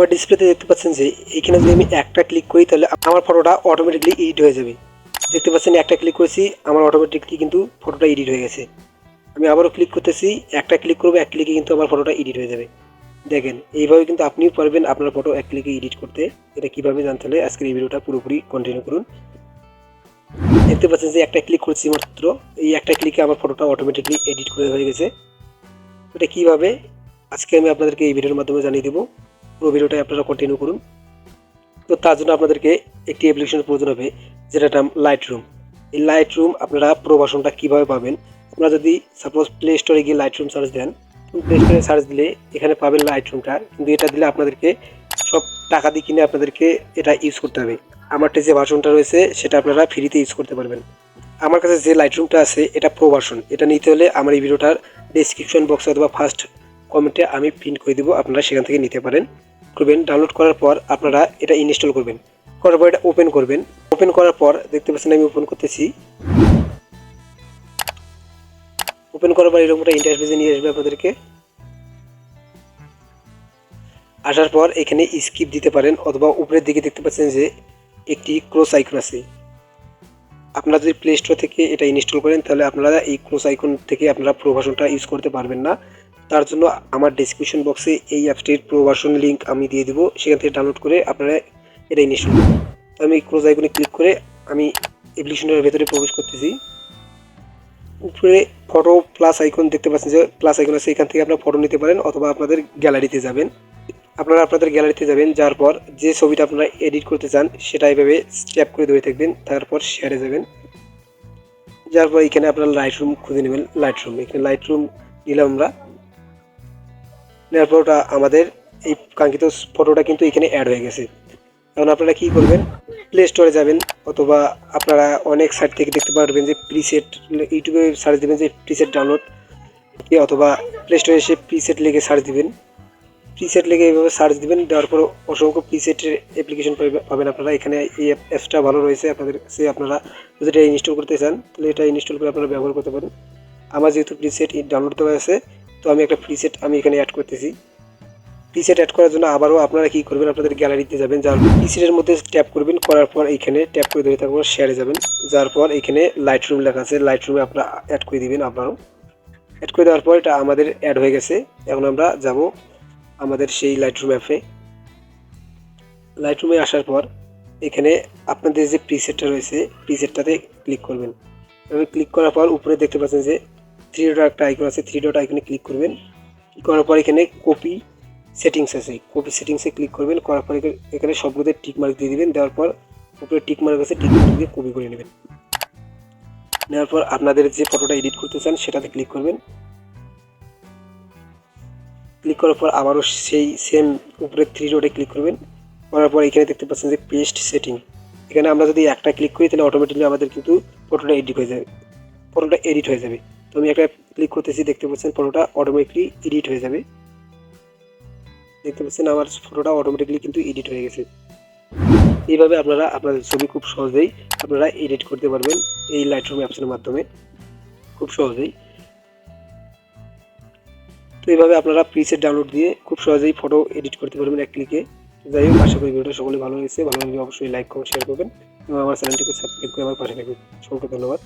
আমার ডিসপ্লেতে দেখতে পাচ্ছেন যে, এখানে যদি আমি একটা ক্লিক করি, তাহলে আমার ফটোটা অটোমেটিকলি এডিট হয়ে যাবে। দেখতে পাচ্ছেন, একটা ক্লিক করেছি, আমার অটোমেটিকলি কিন্তু ফটোটা এডিট হয়ে গেছে। আমি আবারও ক্লিক করতেছি, একটা ক্লিক করব, এক ক্লিকে কিন্তু আমার ফটোটা এডিট হয়ে যাবে। দেখেন, এইভাবে কিন্তু আপনিও পারবেন আপনার ফটো এক ক্লিকে এডিট করতে। এটা কীভাবে জানতে হলে আজকের এই ভিডিওটা পুরোপুরি কন্টিনিউ করুন। দেখতে পাচ্ছেন যে, একটা ক্লিক করছি মাত্র, এই একটা ক্লিকে আমার ফটোটা অটোমেটিকলি এডিট করে হয়ে গেছে। এটা কীভাবে? আজকে আমি আপনাদেরকে এই ভিডিওর মাধ্যমে জানিয়ে দেবো। পুরো ভিডিওটাই আপনারা কন্টিনিউ করুন। তো তার জন্য আপনাদেরকে একটি অ্যাপ্লিকেশনের প্রয়োজন হবে, যেটার নাম লাইট রুম এই লাইট রুম আপনারা প্রবাসনটা কীভাবে পাবেন? আপনারা যদি সাপোজ প্লে স্টোরে গিয়ে লাইট রুম সার্চ দেন প্লে স্টোরে সার্চ দিলে এখানে পাবেন লাইট রুমটা কিন্তু এটা দিলে আপনাদেরকে সব টাকা দিয়ে কিনে আপনাদেরকে এটা ইউজ করতে হবে। আমারটা যে ভার্সনটা রয়েছে, সেটা আপনারা ফ্রিতে ইউজ করতে পারবেন। আমার কাছে যে লাইট রুমটা আছে, এটা প্রো ভার্সন এটা নিতে হলে আমার এই ভিডিওটার ডিসক্রিপশন বক্সে অথবা ফার্স্ট কমেন্টে আমি প্রিন্ট করে দেবো, আপনারা সেখান থেকে নিতে পারেন। করবেন ডাউনলোড করার পর আপনারা এটা ইনস্টল করবেন। করার পর এটা ওপেন করবেন। ওপেন করার পর দেখতে পাচ্ছেন আমি ওপেন করতেছি। ওপেন করার পর এরকম একটা ইন্টারফেসে নিয়ে আসবে আপনাদেরকে। আসার পর এখানে স্কিপ দিতে পারেন অথবা উপরের দিকে দেখতে পাচ্ছেন যে একটি ক্রস আইকন আছে। আপনারা যদি প্লে স্টোর থেকে এটা ইনস্টল করেন, তাহলে আপনারা এই ক্রস আইকন থেকে আপনারা প্রভাষণটা ইউজ করতে পারবেন না। তার জন্য আমার ডিসক্রিপশন বক্সে এই অ্যাপসটির প্রভাষণ লিঙ্ক আমি দিয়ে দিব। সেখান থেকে ডাউনলোড করে আপনারা এটা ইনস্টল করবেন তো আমি ক্রস আইকনে ক্লিক করে আমি অ্যাপ্লিকেশনের ভেতরে প্রবেশ করতেছি। উপরে ফটো প্লাস আইকন দেখতে পাচ্ছেন যে প্লাস আইকন আছে, এখান থেকে আপনারা ফটো নিতে পারেন অথবা আপনাদের গ্যালারিতে যাবেন। আপনারা আপনাদের গ্যালারিতে যাবেন যার পর যে ছবিটা আপনারা এডিট করতে চান, সেটা এইভাবে ট্যাপ করে ধরে থাকবেন, তারপর শেয়ারে যাবেন। যার পর এখানে আপনারা লাইট রুম খুঁজে নেবেন লাইট রুম এখানে লাইট রুম নিলাম আমরা। নেওয়ার পর ওটা আমাদের এই কাঙ্ক্ষিত ফটোটা কিন্তু এখানে অ্যাড হয়ে গেছে। এখন আপনারা কী করবেন? প্লে স্টোরে যাবেন, অথবা আপনারা অনেক সাইট থেকে দেখতে পারবেন যে প্রিসেট ইউটিউবে সার্চ দেবেন যে প্রিসেট ডাউনলোড অথবা প্লে স্টোরে এসে প্রিসেট লিখে সার্চ দিবেন। প্রিসেট লিখে এইভাবে সার্চ দিবেন, দেওয়ার পর অসংখ্য প্রিসেটের অ্যাপ্লিকেশন পাবেন আপনারা। এখানে এই অ্যাপসটা ভালো রয়েছে আপনাদের কাছে, আপনারা যদি এটা ইনস্টল করতে চান, তাহলে এটা ইনস্টল করে আপনারা ব্যবহার করতে পারেন। আমার যেহেতু প্রিসেট ডাউনলোড দেওয়া আছে তো আমি একটা প্রিসেট আমি এখানে অ্যাড করতেছি। প্রিসেট অ্যাড করার জন্য আবারও আপনারা কী করবেন? আপনাদের গ্যালারিতে যাবেন, যার প্রিসেটের মধ্যে ট্যাপ করবেন, করার পর এইখানে ট্যাপ করে ধরে থাকবেন শেয়ারে যাবেন। যার পর এখানে লাইট রুম লেখা আছে লাইট রুমে আপনারা অ্যাড করে দিবেন আপনারাও অ্যাড করে দেওয়ার পর এটা আমাদের অ্যাড হয়ে গেছে। এখন আমরা যাব আমাদের সেই লাইট রুম অ্যাপে লাইট রুমে আসার পর এখানে আপনাদের যে প্রিসেটটা রয়েছে প্রিসেটটাতে ক্লিক করবেন। এভাবে ক্লিক করার পর উপরে দেখতে পাচ্ছেন যে থ্রি ডট একটা আইকন আছে থ্রি ডট আইকনে ক্লিক করবেন। করার পর এখানে কপি সেটিংস আছে। কপি সেটিংসে ক্লিক করবেন, করার পর এখানে- এখানে সবগুলোতে টিক মার্ক দিয়ে দিবেন। দেওয়ার পর উপরে টিক মার্ক আছে টিক মার্ক দিয়ে কপি করে নেবেন। নেওয়ার পর আপনাদের যে ফটোটা এডিট করতে চান, সেটাতে ক্লিক করবেন। ক্লিক করার পর আবারও সেই সেম উপরে থ্রি ডটে ক্লিক করবেন। করার পর এখানে দেখতে পাচ্ছেন যে পেস্ট সেটিং এখানে আমরা যদি একটা ক্লিক করি, তাহলে অটোমেটিকলি আমাদের কিন্তু ফটোটা এডিট হয়ে যাবে। ফটোটা এডিট হয়ে যাবে। তো আমি একটা ক্লিক করতেছি, দেখতে পাচ্ছেন ফটোটা অটোমেটিকলি এডিট হয়ে যাবে। দেখতে পাচ্ছেন আমার ফটোটা অটোমেটিকলি কিন্তু এডিট হয়ে গেছে। এইভাবে আপনারা, আপনাদের ছবি খুব সহজেই আপনারা এডিট করতে পারবেন এই লাইটরুম অ্যাপসের মাধ্যমে। খুব সহজেই। তো এইভাবে আপনারা প্রিসেট ডাউনলোড দিয়ে খুব সহজেই ফটো এডিট করতে পারবেন এক ক্লিকে যাই হোক, আশা করি ভিডিওটা সকলে ভালো লেগেছে। ভালো লাগলে অবশ্যই লাইক কমেন্ট শেয়ার করবেন। এবং আমার চ্যানেলটিকে সাবস্ক্রাইব করে আমার পাশে থাকবেন। সকলকে ধন্যবাদ।